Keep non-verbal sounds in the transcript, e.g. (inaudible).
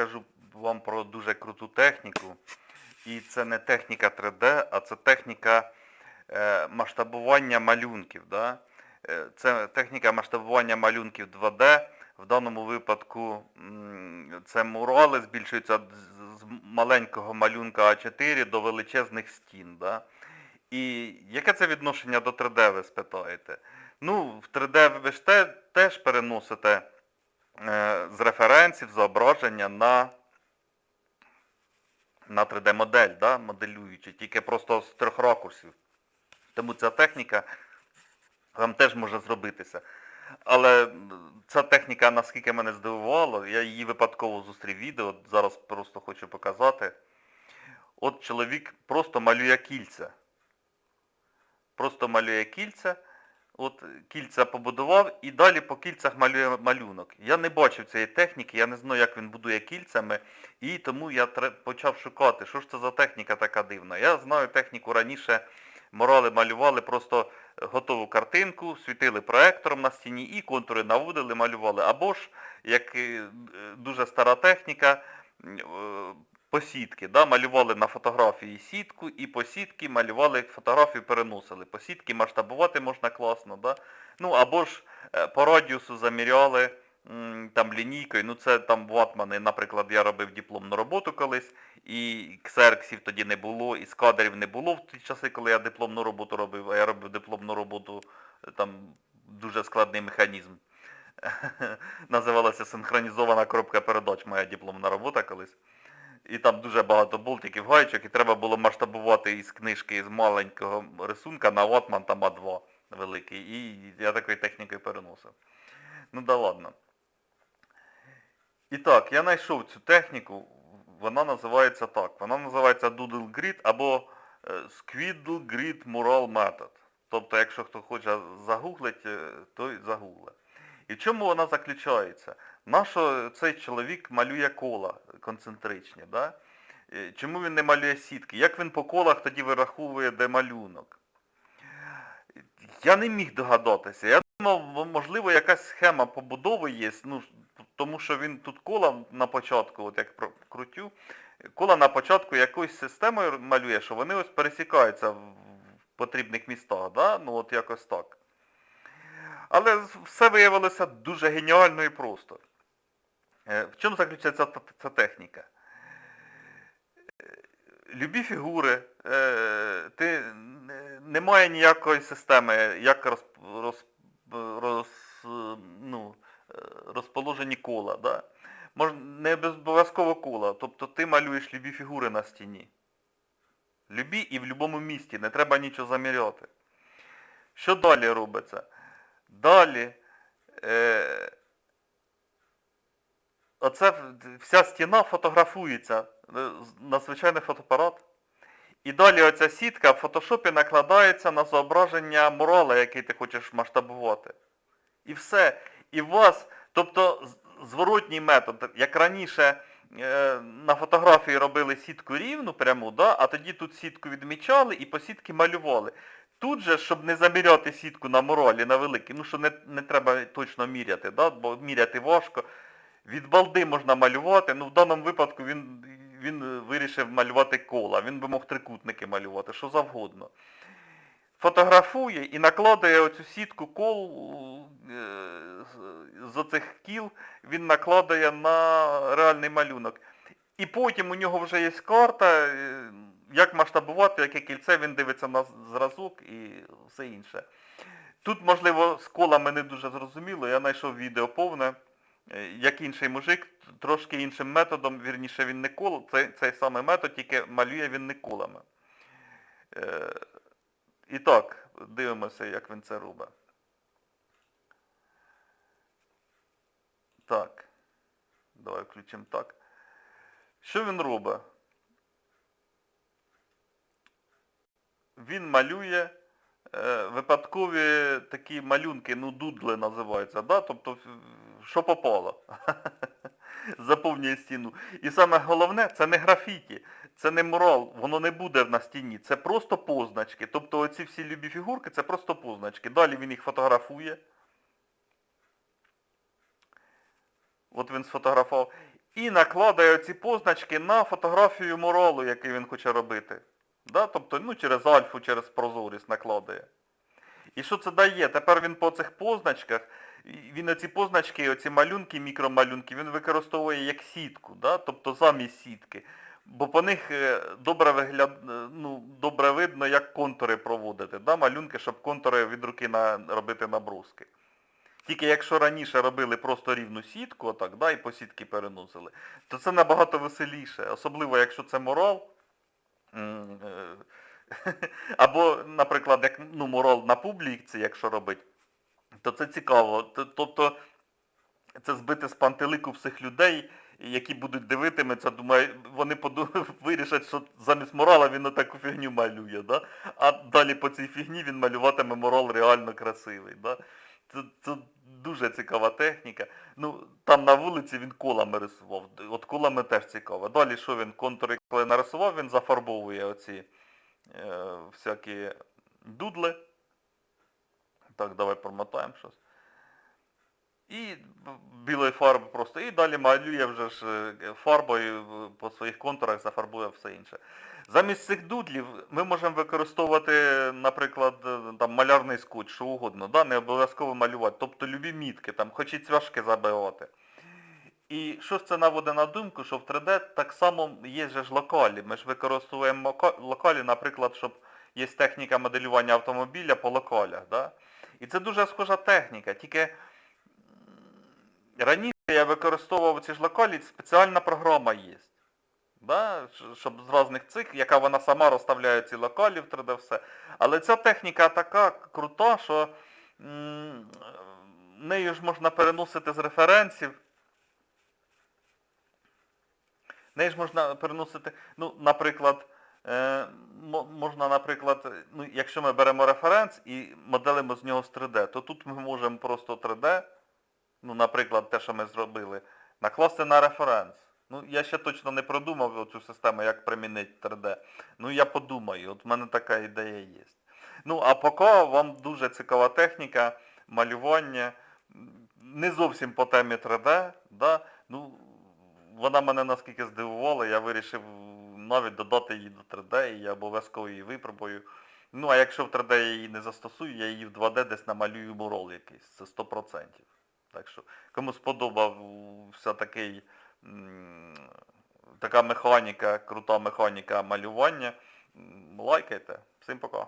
розкажу вам про дуже круту техніку. І це не техніка 3D, а це техніка е, масштабування малюнків. Да? Е, Це техніка масштабування малюнків 2D. В даному випадку це мурали збільшуються з- маленького малюнка А4 до величезних стін. Да? І яке це відношення до 3D, ви спитаєте? Ну, в 3D ви ж те, теж переносите е, з референсів, зображення на, на 3D-модель, да? моделюючи, тільки просто з трьох ракурсів. Тому ця техніка вам теж може зробитися. Але ця техніка, наскільки мене здивувала, я її випадково зустрів відео, зараз просто хочу показати. От чоловік просто малює кільця. Просто малює кільця. От кільця побудував і далі по кільцях малює малюнок. Я не бачив цієї техніки, я не знаю, як він будує кільцями, і тому я почав шукати, що ж це за техніка така дивна. Я знаю техніку раніше, морали малювали просто готову картинку, світили проектором на стіні і контури наводили, малювали. Або ж, як е, дуже стара техніка, е, посітки. Да? Малювали на фотографії сітку і по сітки малювали фотографію, переносили. По сітки масштабувати можна класно. Да? Ну або ж е, по радіусу заміряли там лінійкою. Ну це там ватмани, наприклад, я робив дипломну роботу колись, і ксерксів тоді не було, і скадрів не було в ті часи, коли я дипломну роботу робив, а я робив дипломну роботу, е, там дуже складний механізм. (laughs) Називалася синхронізована коробка передач, моя дипломна робота колись. І там дуже багато болтиків, гаєчок, і треба було масштабувати із книжки з маленького рисунка на ватман там А2 великий. І я такою технікою переносив. Ну да ладно. І так, я знайшов цю техніку, вона називається так. Вона називається Doodle Grid або е, Squiddle Grid Mural Method. Тобто, якщо хто хоче загуглити, то й загугле. І в чому вона заключається? Нащо цей чоловік малює кола концентричні, да? Е, Чому він не малює сітки? Як він по колах тоді вираховує, де малюнок? Я не міг догадатися. Я думав, можливо, якась схема побудови є, ну, тому що він тут кола на початку, от як крутю, кола на початку якоюсь системою малює, що вони ось пересікаються в потрібних містах, да? ну от якось так. Але все виявилося дуже геніально і просто. Е, В чому заключається та- ця техніка? Е, Любі фігури, е, ти немає ніякої системи, як роз, роз, роз, ну, розположені кола. Да? Мож, не обов'язково кола. Тобто ти малюєш любі фігури на стіні. Любі і в будь-якому місті, не треба нічого заміряти. Що далі робиться? Далі оце вся стіна фотографується е, на звичайний фотоапарат. І далі оця сітка в фотошопі накладається на зображення мурала, який ти хочеш масштабувати. І все. І у вас, тобто зворотній метод, як раніше е, на фотографії робили сітку рівну пряму, да, а тоді тут сітку відмічали і по сітки малювали. Тут же, щоб не заміряти сітку на моралі, на великий, ну що не, не треба точно міряти, да, бо міряти важко. Від балди можна малювати, ну в даному випадку він, він вирішив малювати кола, він би мог трикутники малювати, що завгодно. Фотографує і накладає оцю сітку кол е, з- оцих кіл, він накладає на реальний малюнок. І потім у нього вже є карта, е, як масштабувати, яке кільце, він дивиться на зразок і все інше. Тут, можливо, з колами не дуже зрозуміло, я знайшов відео повне, як інший мужик, трошки іншим методом, вірніше він не кол, це, цей самий метод, тільки малює він не колами. Е, і так, дивимося, як він це робить. Так. Давай включимо так. Що він робить? Він малює е, випадкові такі малюнки, ну дудли називаються, да? тобто що попало. (laughs) Заповнює стіну. І саме головне, це не графіті, це не мурал, воно не буде на стіні, це просто позначки. Тобто оці всі любі фігурки це просто позначки. Далі він їх фотографує. От він сфотографував. і накладає ці позначки на фотографію моралу, який він хоче робити. Да? Тобто, ну, через альфу, через прозорість накладає. І що це дає? Тепер він по цих позначках, він оці позначки, оці малюнки, мікромалюнки, він використовує як сітку, да? тобто замість сітки. Бо по них е, добре вигляд, е, ну, добре видно, як контури проводити. Да? Малюнки, щоб контури від руки на, робити наброски. Тільки якщо раніше робили просто рівну сітку, отак, да, і по сітки переносили, то це набагато веселіше. Особливо, якщо це морал. (laughs) Або, наприклад, як ну, морал на публіці, якщо робить, то це цікаво. Тобто це збити з пантелику всіх людей, які будуть дивитиметься, думаю, вони (laughs) вирішать, що замість морала він таку фігню малює, да? а далі по цій фігні він малюватиме морал реально красивий. Да? Це, це дуже цікава техніка. Ну, там на вулиці він колами рисував. От колами теж цікаво. Далі що він контури, коли нарисував, він зафарбовує оці всякі дудли. Так, давай промотаємо щось. І білої фарби просто. І далі малює вже ж е, фарбою е, по своїх контурах, зафарбує все інше. Замість цих дудлів ми можемо використовувати, наприклад, е, там малярний скотч, що угодно, да? не обов'язково малювати. Тобто любі мітки, там, хоч і цвяшки забивати. І що ж це наводить на думку, що в 3D так само є же ж локалі. Ми ж використовуємо локалі, наприклад, щоб є техніка моделювання автомобіля по локалях. Да? І це дуже схожа техніка, тільки раніше я використовував ці ж локалі, спеціальна програма є. Да? Щоб з різних цих, яка вона сама розставляє ці локалі в 3D все. Але ця техніка така крута, що нею ж можна переносити з референсів. Неї ж можна переносити, ну, наприклад, е, можна, наприклад, ну, якщо ми беремо референс і моделимо з нього з 3D, то тут ми можемо просто 3D, ну, наприклад, те, що ми зробили, накласти на референс. Ну, я ще точно не продумав цю систему, як примінити 3D. Ну, я подумаю, от в мене така ідея є. Ну, а поки вам дуже цікава техніка, малювання, не зовсім по темі 3D, да? ну, вона мене наскільки здивувала, я вирішив навіть додати її до 3D, і я обов'язково її випробую. Ну, а якщо в 3D я її не застосую, я її в 2D десь намалюю мурол якийсь, це 100%. Так що, кому сподобався такий, така механіка, крута механіка малювання, лайкайте. Всім пока.